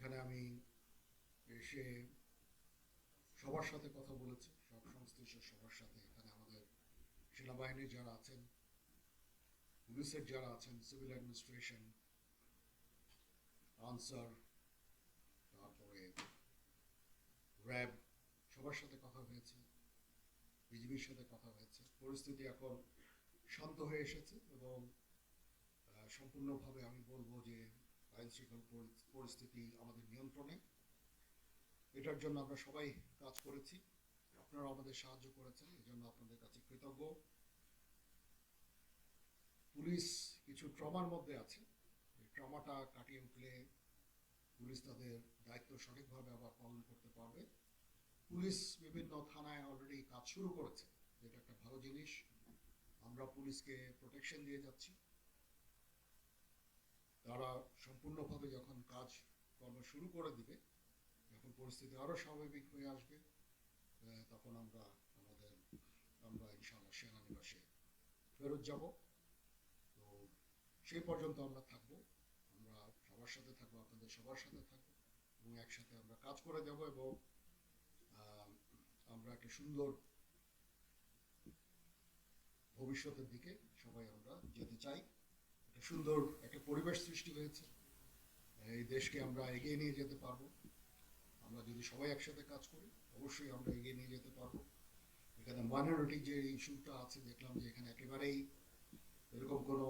এখানে আমি এসে সবার সাথে কথা বলেছি, সব সংশ্লিষ্ট সবার সাথে। এখানে আমাদের সেনাবাহিনীর যারা আছেন, পুলিশের যারা আছেন, সিভিল অ্যাডমিনিস্ট্রেশন, আনসার, তারপরে র্যাব, সবার সাথে কথা হয়েছে, বিজিবির সাথে কথা হয়েছে। পরিস্থিতি এখন শান্ত হয়ে এসেছে এবং সম্পূর্ণভাবে আমি বলব যে আইন শৃঙ্খলা পরিস্থিতি আমাদের নিয়ন্ত্রণে। এটার জন্য আমরা সবাই কাজ করেছি। আপনারা আমাদের সাহায্য করেছেন। জন্য আপনাদের কাছে কৃতজ্ঞ। পুলিশ কিছু ট্রমার মধ্যে আছে। ট্রমাটা কাটিয়ে উঠলে পুলিশ তাদের দায়িত্ব সঠিকভাবে আবার পালন করতে পারবে। পুলিশ বিভিন্ন থানায় অলরেডি কাজ শুরু করেছে, যেটা একটা ভালো জিনিস। আমরা পুলিশকে প্রোটেকশন দিয়ে যাচ্ছি। তারা সম্পূর্ণভাবে যখন কাজ কর্ম শুরু করে দিবে, যখন পরিস্থিতি আরও স্বাভাবিক হয়ে আসবে তখন আমরা আমাদের, আমরা ইনশাআল্লাহ সেনানিবাসে ফেরত যাব। তো সেই পর্যন্ত আমরা থাকব। আমরা সবার সাথে থাকব, আপনাদের সবার সাথে থাকব এবং একসাথে আমরা কাজ করে যাব এবং আমরা একটা সুন্দর ভবিষ্যতের দিকে সবাই আমরা যেতে চাই। সুন্দর একটা পরিবেশ সৃষ্টি হয়েছে। এই দেশকে আমরা এগিয়ে নিয়ে যেতে পারব। আমরা যদি সবাই একসাথে কাজ করি, অবশ্যই আমরা এগিয়ে নিয়ে যেতে পারব। এখানে মাইনরিটি যে ইস্যুটা আছে, দেখলাম যে এখানে একেবারেই এরকম কোনো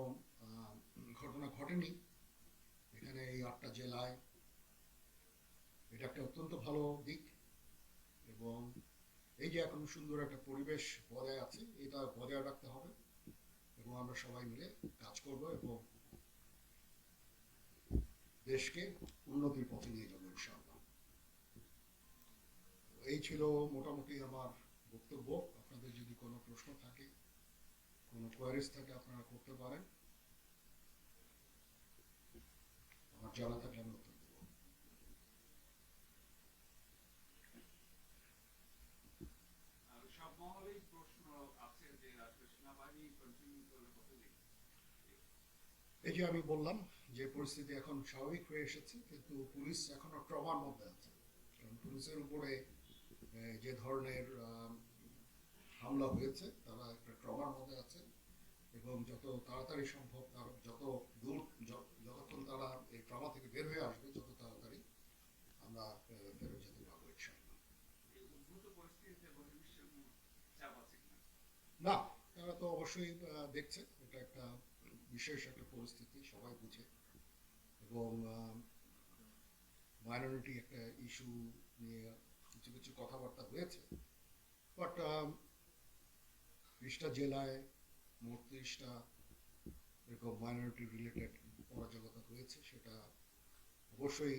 ঘটনা ঘটেনি। এখানে এই আটটা জেলায় এটা একটা অত্যন্ত ভালো দিক এবং এই যে এখন সুন্দর একটা পরিবেশ বজায় আছে, এটা বজায় রাখতে হবে। আমরা সবাই মিলে কাজ করব এবং দেশকে উন্নতির পথে নিয়ে যাব ইনশাআল্লাহ। এই ছিল মোটামুটি আমার বক্তব্য। আপনাদের যদি কোনো প্রশ্ন থাকে, কোনো কোয়ারিজ থাকে, আপনারা করতে পারেন। আমার জানা থাকলে আমি এই যে আমি বললাম যে পরিস্থিতি এখন স্বাভাবিক হয়ে এসেছে, কিন্তু পুলিশ এখনও ট্রমার মধ্যে আছে। কারণ পুলিশের উপরে যে ধরনের হামলা হয়েছে, তারা একটা ট্রমার মধ্যে আছে এবং যত তাড়াতাড়ি সম্ভব তার, যত দূর যতক্ষণ তারা এই ট্রমা থেকে বের হয়ে আসবে যত তাড়াতাড়ি আমরা ফেরত যেতে পারব না, তারা তো অবশ্যই দেখছে, এটা একটা বিশেষ একটা পরিস্থিতি সবাই বুঝে এবং মাইনরিটি একটা ইস্যু নিয়ে কিছু কিছু কথাবার্তা হয়েছে। বাট বিশটা জেলায় মোট তিরিশটা এরকম মাইনরিটি রিলেটেড অরাজকতা হয়েছে, সেটা অবশ্যই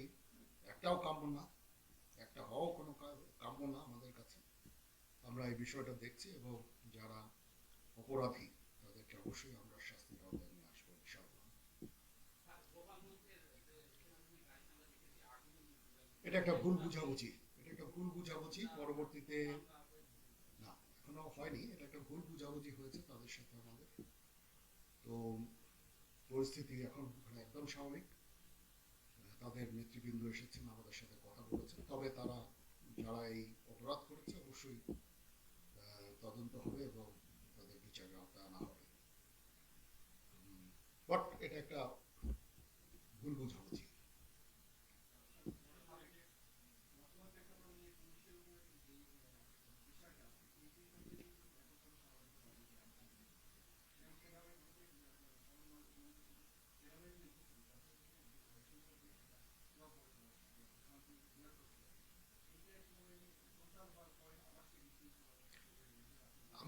একটাও কাম্য না, একটা হওয়াও কোনো কাম্য না আমাদের কাছে। আমরা এই বিষয়টা দেখছি এবং যারা অপরাধী, তাদেরকে অবশ্যই আমরা শাস্তির আওতায় নিয়ে আসব ইনশাআল্লাহ এটা একটা ভুল বুঝাবুঝি। এটা একটা ভুল বুঝাবুঝি, পরবর্তীতে না, এখনও হয়নি। এটা একটা ভুল বুঝাবুঝি হয়েছে তাদের সাথে আমাদের। তো পরিস্থিতি এখন ওখানে একদম স্বাভাবিক। তাদের নেতৃবৃন্দ এসেছেন, আমাদের সাথে কথা বলেছেন। তবে তারা যারা এই অপরাধ করেছে, অবশ্যই তদন্ত হবে এবং তাদের বিচারের আওতায় আনা হবে। বাট এটা একটা ভুল বুঝাবুঝি।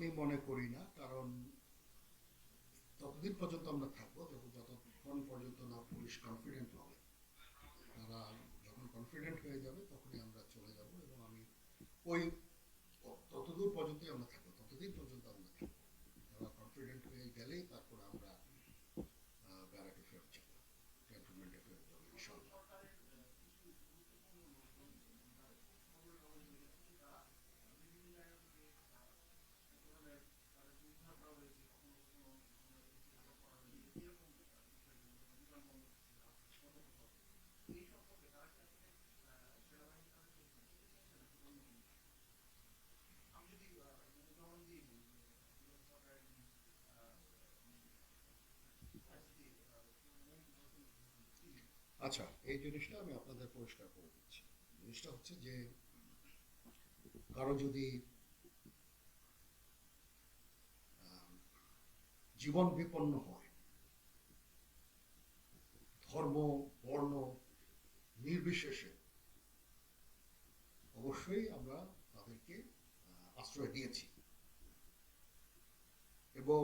আমি মনে করি না, কারণ ততদিন পর্যন্ত আমরা থাকব যখন যতক্ষণ পর্যন্ত না পুলিশ কনফিডেন্ট হবে। তারা যখন কনফিডেন্ট হয়ে যাবে, তখনই আমরা চলে যাব এবং আমি ওই ততদূর পর্যন্তই আমরা থাকব, ততদিন পর্যন্ত আমরা থাকব। তারা কনফিডেন্ট হয়ে গেলেই তারপরে আচ্ছা এই জিনিসটা আমি আপনাদের পরিষ্কার করে দিচ্ছি। জিনিসটা হচ্ছে যে, কারও যদি জীবন বিপন্ন হয়, ধর্ম, বর্ণ, নির্বিশেষে, অবশ্যই আমরা তাদেরকে আশ্রয় দিয়েছি। এবং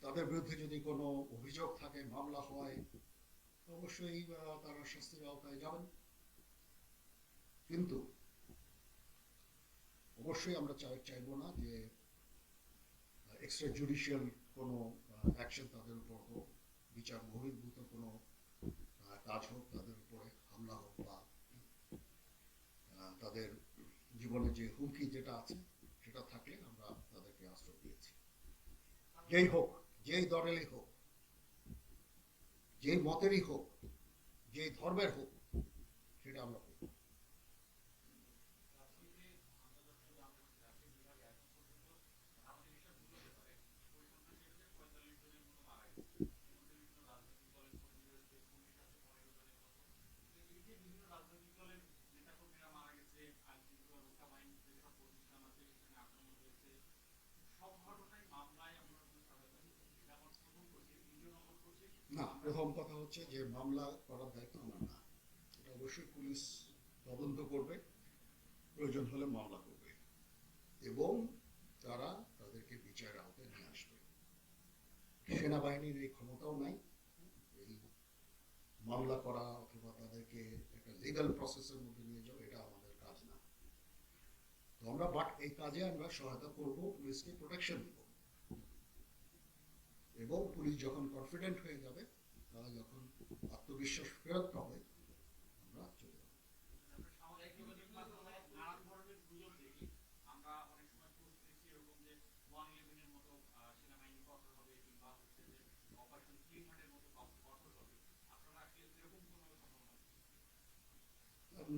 তাদের বিরুদ্ধে যদি কোনো অভিযোগ থাকে, মামলা হয় অবশ্যই তারা শাস্তির আওতায় যাবেন। কিন্তু অবশ্যই আমরা চাই, চাইব না যে এক্সট্রা জুডিশিয়াল কোনো অ্যাকশন তাদের উপর হোক, বিচার বহির্ভূত কোনো কাজ হোক, তাদের উপরে হামলা হোক বা তাদের জীবনে যে হুমকি যেটা আছে, সেটা থাকলে আমরা তাদেরকে আশ্রয় দিয়েছি। যেই হোক, যেই দলেরই হোক যেই মতেরই হোক যে ধর্মের হোক সেটা আমরা করব না প্রথম কথা হচ্ছে যে মামলা করার দায়িত্ব আমার না। এটা অবশ্যই পুলিশ তদন্ত করবে, প্রয়োজন হলে মামলা করবে এবং তারা তাদেরকে বিচারের আওতায় নিয়ে আসবে। সেনাবাহিনীর এই ক্ষমতাও নাই। এই মামলা করা অথবা তাদেরকে একটা লিগাল প্রসেসের মধ্যে নিয়ে যাওয়া, এটা আমাদের কাজ না। তো আমরা বাট, এই কাজে আমরা সহায়তা করব, পুলিশকে প্রোটেকশন দিব। এবং পুলিশ যখন কনফিডেন্ট হয়ে যাবে তারা যখন আত্মবিশ্বাস ফেরত পাবে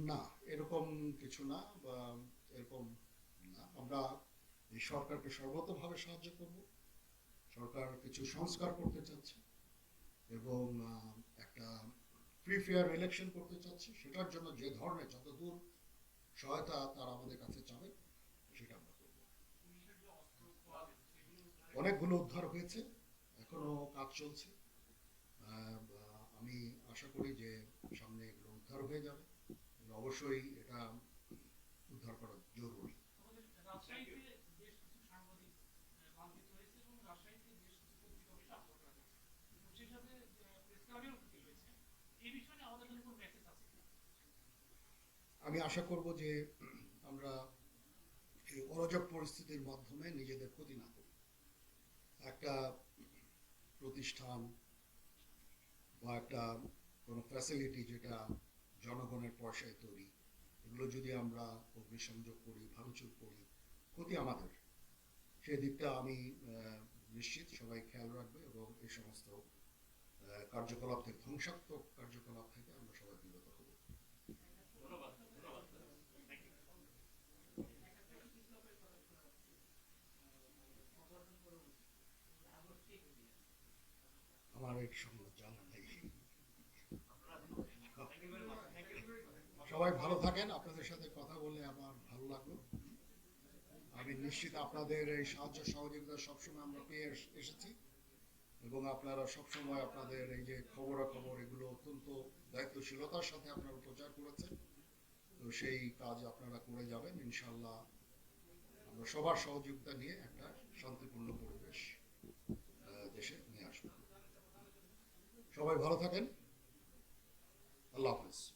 না, এরকম কিছু না বা এরকম না। আমরা এই সরকারকে সর্বতভাবে সাহায্য করব। সরকার কিছু সংস্কার করতে চাচ্ছে। এবং একটা ফ্রি ফেয়ার ইলেকশন করতে চাচ্ছে, সেটার জন্য যে ধরনের যত দূর সহায়তা তারা আমাদের কাছে চাবে, সেটা আমরা করব। অনেকগুলো উদ্ধার হয়েছে, এখনও কাজ চলছে। আমি আশা করি যে সামনে এগুলো উদ্ধার হয়ে যাবে অবশ্যই এটা উদ্ধার করা জরুরি। রাজশাহীতে বেশ কিছু সাংবাদিক হয়েছে এবং রাজশাহীতে বেশ কিছু পত্রিকা আমি আশা করব যে আমরা এই অরাজক পরিস্থিতির মাধ্যমে নিজেদের ক্ষতি না করি। একটা প্রতিষ্ঠান বা একটা কোনো ফ্যাসিলিটি যেটা জনগণের পয়সায় তৈরি, এগুলো যদি আমরা অগ্নিসংযোগ করি, ভাঙচুর করি, ক্ষতি আমাদের। সেই দিকটা আমি নিশ্চিত সবাই খেয়াল রাখবে এবং এই সমস্ত কার্যকলাপ থেকে ধ্বংসাত্মক কার্যকলাপ থেকে আমরা সবাই বিরত হব। আমার এই জানা নেই। সবাই ভালো থাকেন, আপনাদের সাথে কথা বলে আমার ভালো লাগল। আমি নিশ্চিত আপনাদের এই সাহায্য সহযোগিতা সবসময় আমরা পেয়ে এসেছি। এবং আপনারা সবসময় আপনাদের এই যে খবরাখবর, এগুলো অত্যন্ত দায়িত্বশীলতার সাথে আপনারা প্রচার করেছেন। তো সেই কাজ আপনারা করে যাবেন। ইনশাল্লাহ আমরা সবার সহযোগিতা নিয়ে একটা শান্তিপূর্ণ পরিবেশ দেশে নিয়ে আসব। সবাই ভালো থাকেন। আল্লাহ হাফেজ।